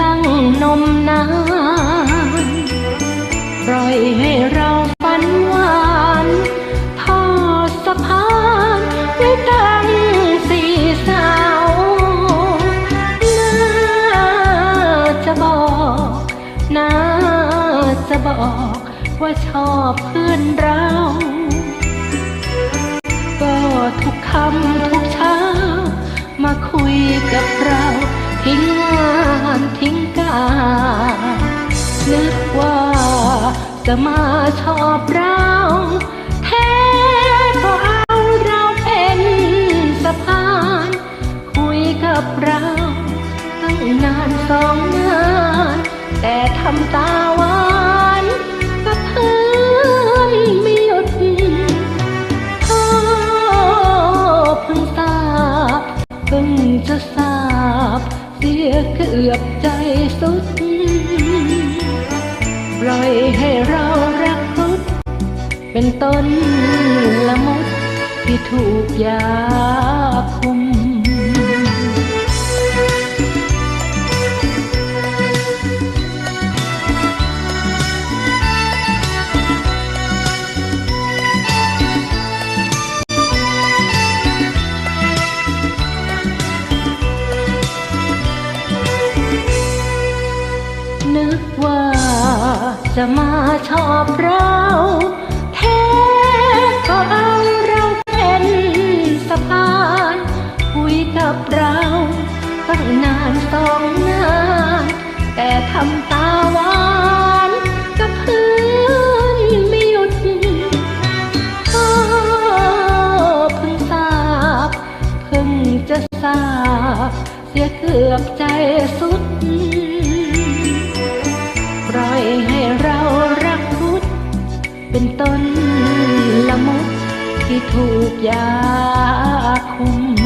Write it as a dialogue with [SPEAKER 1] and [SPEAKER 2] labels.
[SPEAKER 1] ตั้งนมนาน ปล่อยให้เราฝันหวานทอดสะพานไว้ตั้งสี่สาวน่าจะบอกน่าจะบอกว่าชอบเพื่อนเราก็ทุกคำทุกเช้ามาคุยกับเราทิ้งงานทิ้งกานึกว่าจะมาชอบเราแท้ก็เอาเราเป็นสะพาน คุยกับเราตั้งนานสองงาน แต่ทำตาหวานกับเพื่อนไม่หยุดพ่อเพิ่งทราเพิ่งจะ เสียเกือบใจสุด ปล่อยให้เรารักพุด เป็นต้นละมุดที่ถูกยาคุม จะมาชอบเราแท้ก็เอาเราเป็นสะพานคุยกับเราตั้งนานสองงานแต่ทำตาหวานกับเพื่อนไม่หยุดพ่อเพิ่งทราบเพิ่งจะทราบเสียเกือบใจสุด เป็นต้นละมุดที่ถูกยาคุม